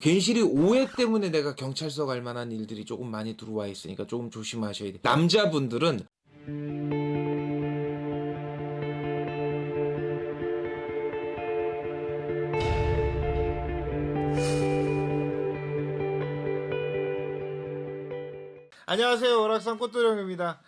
괜시리 오해 때문에 내가 경찰서 갈 만한 일들이 조금 많이 들어와 있으니까 조금 조심하셔야 돼. 남자분들은 안녕하세요. 오락산 꽃도령입니다.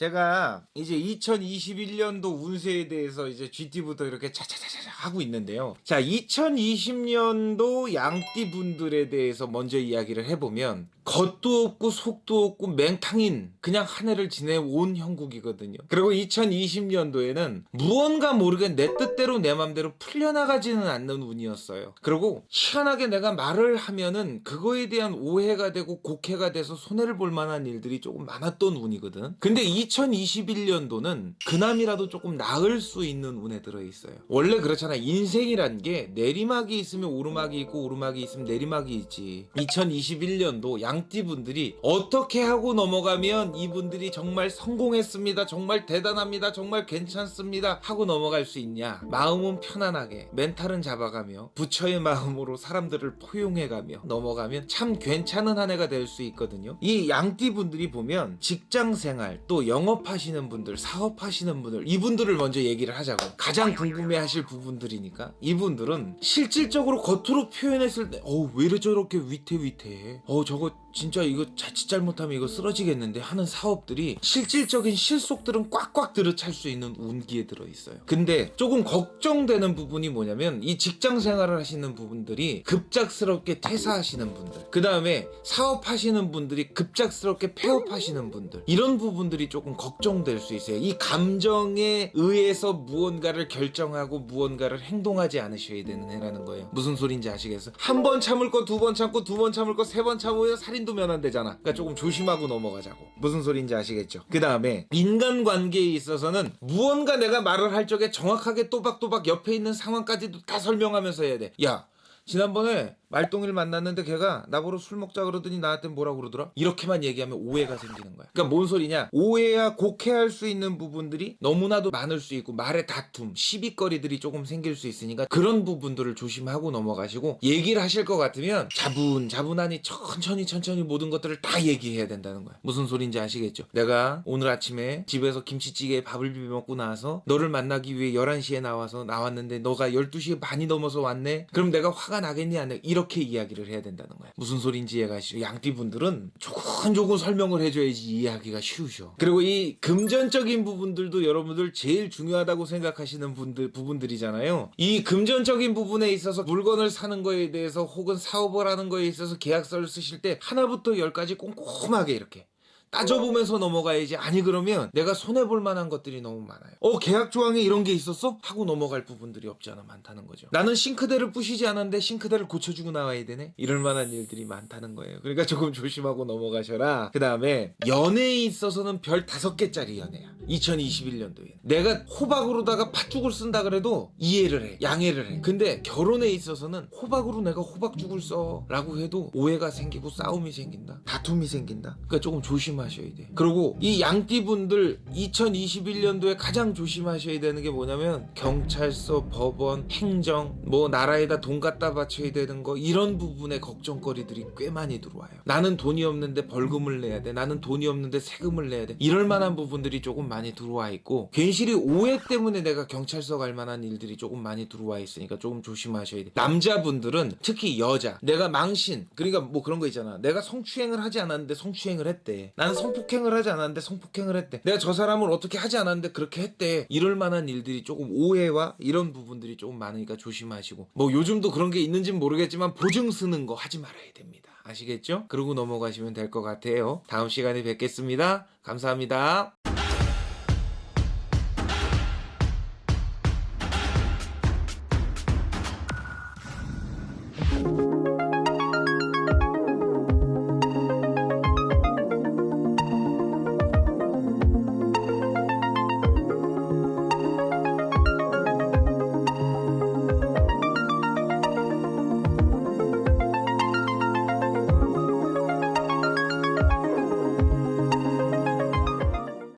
제가 이제 2021년도 운세에 대해서 이제 GT부터 이렇게 차차차차 하고 있는데요. 자, 2020년도 양띠 분들에 대해서 먼저 이야기를 해보면 겉도 없고 속도 없고 맹탕인 그냥 한 해를 지내온 형국이거든요. 그리고 2020년도에는 무언가 모르게 내 뜻대로 내 맘대로 풀려나가지는 않는 운이었어요. 그리고 희한하게 내가 말을 하면은 그거에 대한 오해가 되고 곡해가 돼서 손해를 볼 만한 일들이 조금 많았던 운이거든. 근데 2021년도는 그남이라도 조금 나을 수 있는 운에 들어 있어요. 원래 그렇잖아. 인생이란 게 내리막이 있으면 오르막이 있고 오르막이 있으면 내리막이 있지. 2021년도 양띠 분들이 어떻게 하고 넘어가면 이분들이 정말 성공했습니다. 정말 대단합니다. 정말 괜찮습니다. 하고 넘어갈 수 있냐? 마음은 편안하게, 멘탈은 잡아가며 부처의 마음으로 사람들을 포용해가며 넘어가면 참 괜찮은 한 해가 될 수 있거든요. 이 양띠 분들이 보면 직장 생활 또 영업하시는 분들, 사업하시는 분들 이분들을 먼저 얘기를 하자고. 가장 궁금해 하실 부분들이니까 이분들은 실질적으로 겉으로 표현했을 때, 어우 왜 이래 저렇게 위태위태해? 어 저거 진짜 이거 자칫 잘못하면 이거 쓰러지겠는데 하는 사업들이 실질적인 실속들은 꽉꽉 들어찰 수 있는 운기에 들어 있어요. 근데 조금 걱정되는 부분이 뭐냐면 이 직장 생활을 하시는 부분들이 급작스럽게 퇴사하시는 분들, 그 다음에 사업하시는 분들이 급작스럽게 폐업하시는 분들 이런 부분들이 조금 걱정될 수 있어요. 이 감정에 의해서 무언가를 결정하고 무언가를 행동하지 않으셔야 되는 해라는 거예요. 무슨 소린지 아시겠어요? 한 번 참을 거 두 번 참고 두 번 참을 거 세 번 참으면 살인 도 면한되잖아. 그러니까 조금 조심하고 넘어가자고. 무슨 소린지 아시겠죠? 그 다음에 인간 관계에 있어서는 무언가 내가 말을 할 적에 정확하게 또박또박 옆에 있는 상황까지도 다 설명하면서 해야 돼. 야. 지난번에 말똥이를 만났는데 걔가 나보러 술 먹자 그러더니 나한테 뭐라고 그러더라? 이렇게만 얘기하면 오해가 생기는 거야. 그러니까 뭔 소리냐? 오해야 곡해할 수 있는 부분들이 너무나도 많을 수 있고 말의 다툼, 시비거리들이 조금 생길 수 있으니까 그런 부분들을 조심하고 넘어가시고 얘기를 하실 것 같으면 자분 자분하니 천천히 천천히 모든 것들을 다 얘기해야 된다는 거야. 무슨 소린지 아시겠죠? 내가 오늘 아침에 집에서 김치찌개에 밥을 비벼 먹고 나서 너를 만나기 위해 11시에 나와서 나왔는데 너가 12시에 반이 넘어서 왔네? 그럼 내가 화가 나겠니 안 나? 이 렇게 이야기를 해야 된다는 거야. 무슨 소린지 이해가 가시죠? 양띠분들은 조곤조곤 설명을 해줘야지 이해하기가 쉬우셔. 그리고 이 금전적인 부분들도 여러분들 제일 중요하다고 생각하시는 분들, 부분들이잖아요. 이 금전적인 부분에 있어서 물건을 사는 거에 대해서 혹은 사업을 하는 거에 있어서 계약서를 쓰실 때 하나부터 열까지 꼼꼼하게 이렇게 따져보면서 넘어가야지. 아니 그러면 내가 손해 볼 만한 것들이 너무 많아요. 어 계약 조항에 이런 게 있었어? 하고 넘어갈 부분들이 없지 않아 많다는 거죠. 나는 싱크대를 부시지 않았는데 싱크대를 고쳐주고 나와야 되네. 이럴 만한 일들이 많다는 거예요. 그러니까 조금 조심하고 넘어가셔라. 그 다음에 연애에 있어서는 별 다섯 개짜리 연애야. 2021년도에. 내가 호박으로다가 팥죽을 쓴다 그래도 이해를 해 양해를 해. 근데 결혼에 있어서는 호박으로 내가 호박죽을 써 라고 해도 오해가 생기고 싸움이 생긴다? 다툼이 생긴다? 그러니까 조금 조심하셔야 돼. 그리고 이 양띠분들 2021년도에 가장 조심하셔야 되는 게 뭐냐면 경찰서 법원 행정 뭐 나라에다 돈 갖다 바쳐야 되는 거 이런 부분에 걱정거리들이 꽤 많이 들어와요. 나는 돈이 없는데 벌금을 내야 돼. 나는 돈이 없는데 세금을 내야 돼. 이럴 만한 부분들이 조금 많이 들어와 있고 괜시리 오해 때문에 내가 경찰서 갈 만한 일들이 조금 많이 들어와 있으니까 조금 조심하셔야 돼. 남자분들은 특히 여자 내가 망신 그러니까 뭐 그런 거 있잖아. 내가 성추행을 하지 않았는데 성추행을 했대. 나는 성폭행을 하지 않았는데 성폭행을 했대. 내가 저 사람을 어떻게 하지 않았는데 그렇게 했대. 이럴 만한 일들이 조금 오해와 이런 부분들이 조금 많으니까 조심하시고 뭐 요즘도 그런 게 있는지는 모르겠지만 보증 쓰는 거 하지 말아야 됩니다. 아시겠죠? 그러고 넘어가시면 될 것 같아요. 다음 시간에 뵙겠습니다. 감사합니다.